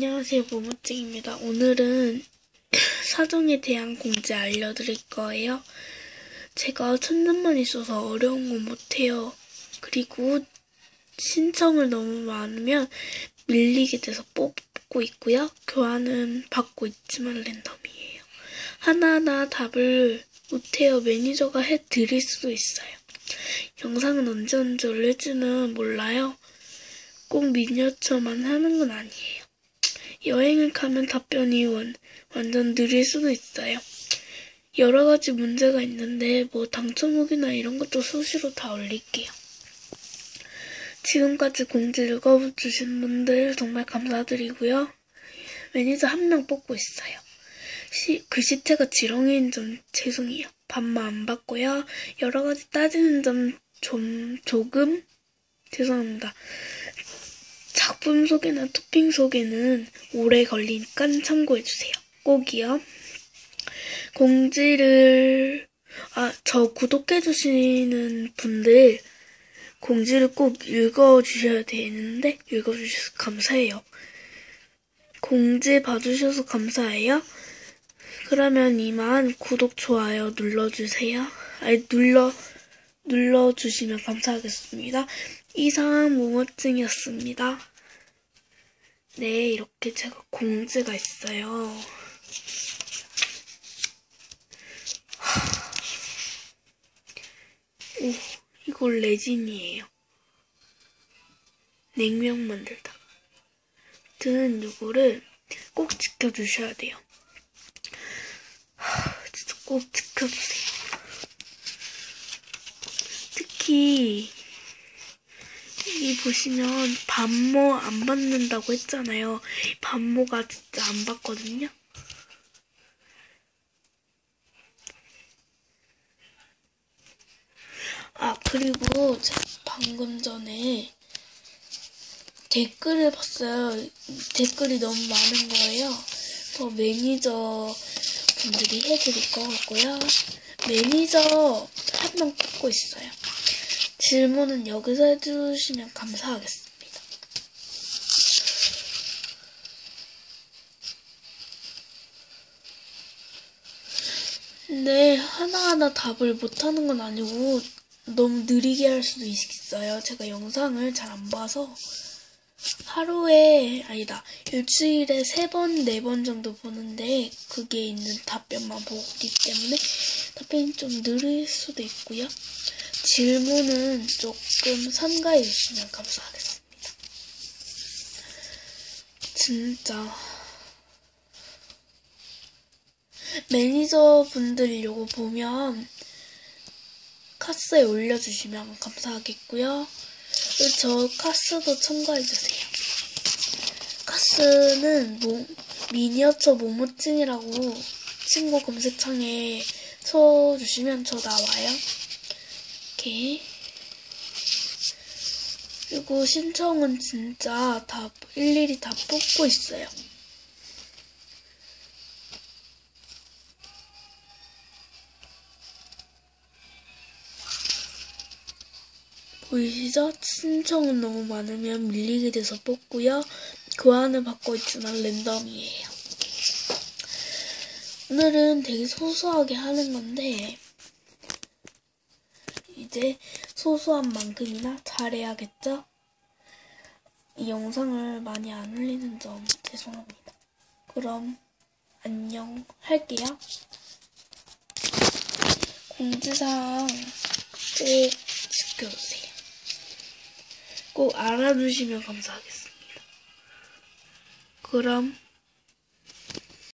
안녕하세요, 모모찡입니다. 오늘은 사정에 대한 공지 알려드릴 거예요. 제가 천년만 있어서 어려운 건 못해요. 그리고 신청을 너무 많으면 밀리게 돼서 뽑고 있고요. 교환은 받고 있지만 랜덤이에요. 하나하나 답을 못해요. 매니저가 해드릴 수도 있어요. 영상은 언제 언제 올릴지는 몰라요. 꼭 미니어처만 하는 건 아니에요. 여행을 가면 답변이 원, 완전 느릴 수도 있어요. 여러 가지 문제가 있는데 뭐 당첨 후기나 이런 것도 수시로 다 올릴게요. 지금까지 공지 읽어주신 분들 정말 감사드리고요. 매니저 한 명 뽑고 있어요. 시, 글씨체가 지렁이인 점 죄송해요. 반만 안 받고요. 여러 가지 따지는 점 좀 조금 죄송합니다. 작품 소개나 토핑 소개는 오래 걸리니까 참고해주세요. 꼭이요. 공지를, 아, 저 구독해주시는 분들 공지를 꼭 읽어주셔야 되는데, 읽어주셔서 감사해요. 공지 봐주셔서 감사해요. 그러면 이만 구독, 좋아요 눌러주세요. 아니, 눌러, 눌러주시면 감사하겠습니다. 이상 모모증이었습니다. 네, 이렇게 제가 공지가 있어요. 오, 이거 레진이에요. 냉면 만들다. 아무튼 이거를 꼭 지켜주셔야 돼요. 진짜 꼭 지켜주세요. 특히 이 보시면 반모 안 받는다고 했잖아요. 반모가 진짜 안 받거든요. 아 그리고 방금 전에 댓글을 봤어요. 댓글이 너무 많은 거예요. 더 매니저 분들이 해드릴 것 같고요. 매니저 한 명 뽑고 있어요. 질문은 여기서 해주시면 감사하겠습니다. 네, 하나하나 답을 못하는 건 아니고 너무 느리게 할 수도 있어요. 제가 영상을 잘 안 봐서 하루에 아니다 일주일에 세 번, 네 번 정도 보는데 그게 있는 답변만 보기 때문에 답변이 좀 느릴 수도 있고요. 질문은 조금 삼가해 주시면 감사하겠습니다. 진짜 매니저분들 이거 보면 카스에 올려주시면 감사하겠고요. 저 카스도 첨가해주세요. 카스는 뭐, 미니어처 모모증이라고 친구 검색창에 쳐주시면 저 나와요. 이렇게. 그리고 신청은 진짜 다 일일이 다 뽑고 있어요. 보이시죠? 신청은 너무 많으면 밀리게 돼서 뽑고요. 교환을 받고 있지만 랜덤이에요. 오늘은 되게 소소하게 하는 건데 이제 소소한 만큼이나 잘해야겠죠? 이 영상을 많이 안 올리는 점 죄송합니다. 그럼 안녕 할게요. 공지사항 꼭 지켜주세요. 꼭 알아주시면 감사하겠습니다. 그럼